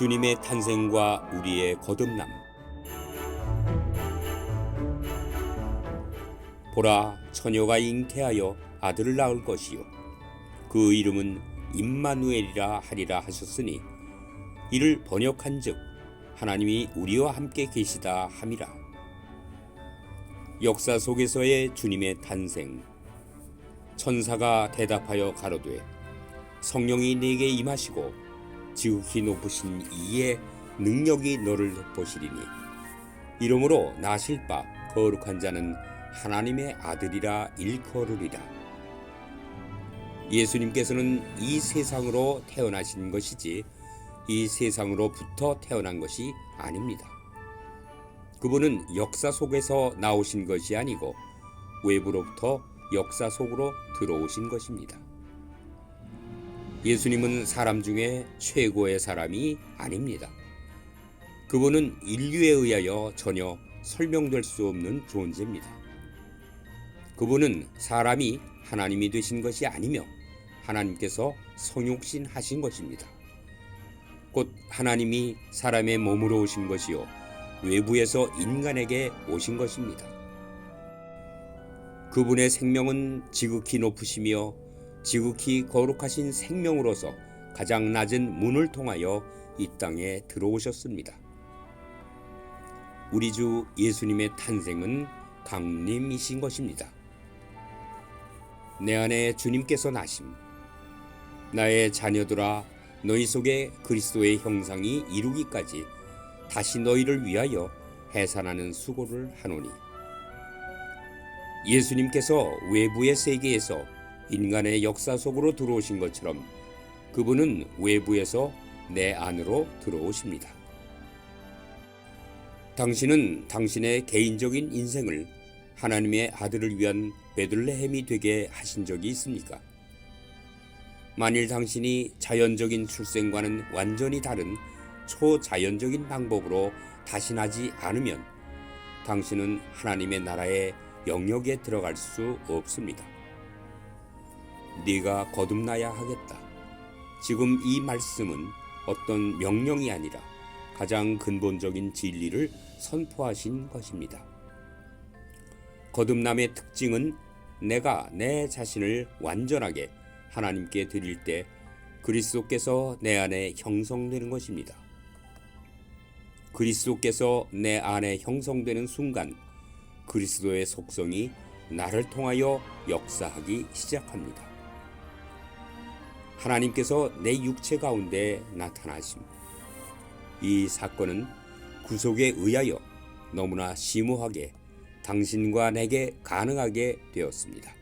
주님의 탄생과 우리의 거듭남. 보라, 처녀가 잉태하여 아들을 낳을 것이요. 그 이름은 임마누엘이라 하리라 하셨으니 이를 번역한즉 하나님이 우리와 함께 계시다 함이라. 역사 속에서의 주님의 탄생. 천사가 대답하여 가로되 성령이 내게 임하시고 지극히 높으신 이의 능력이 너를 덮으시리니 이러므로 나실 바 거룩한 자는 하나님의 아들이라 일컬으리라. 예수님께서는 이 세상으로 태어나신 것이지 이 세상으로부터 태어난 것이 아닙니다. 그분은 역사 속에서 나오신 것이 아니고 외부로부터 역사 속으로 들어오신 것입니다. 예수님은 사람 중에 최고의 사람이 아닙니다. 그분은 인류에 의하여 전혀 설명될 수 없는 존재입니다. 그분은 사람이 하나님이 되신 것이 아니며 하나님께서 성육신 하신 것입니다. 곧 하나님이 사람의 몸으로 오신 것이요 외부에서 인간에게 오신 것입니다. 그분의 생명은 지극히 높으시며 지극히 거룩하신 생명으로서 가장 낮은 문을 통하여 이 땅에 들어오셨습니다. 우리 주 예수님의 탄생은 강림이신 것입니다. 내 안에 주님께서 나심. 나의 자녀들아 너희 속에 그리스도의 형상이 이루기까지 다시 너희를 위하여 해산하는 수고를 하노니 예수님께서 외부의 세계에서 인간의 역사 속으로 들어오신 것처럼 그분은 외부에서 내 안으로 들어오십니다. 당신은 당신의 개인적인 인생을 하나님의 아들을 위한 베들레헴이 되게 하신 적이 있습니까? 만일 당신이 자연적인 출생과는 완전히 다른 초자연적인 방법으로 다신하지 않으면 당신은 하나님의 나라의 영역에 들어갈 수 없습니다. 네가 거듭나야 하겠다. 지금 이 말씀은 어떤 명령이 아니라 가장 근본적인 진리를 선포하신 것입니다. 거듭남의 특징은 내가 내 자신을 완전하게 하나님께 드릴 때 그리스도께서 내 안에 형성되는 것입니다. 그리스도께서 내 안에 형성되는 순간 그리스도의 속성이 나를 통하여 역사하기 시작합니다. 하나님께서 내 육체 가운데 나타나심. 이 사건은 구속에 의하여 너무나 심오하게 당신과 내게 가능하게 되었습니다.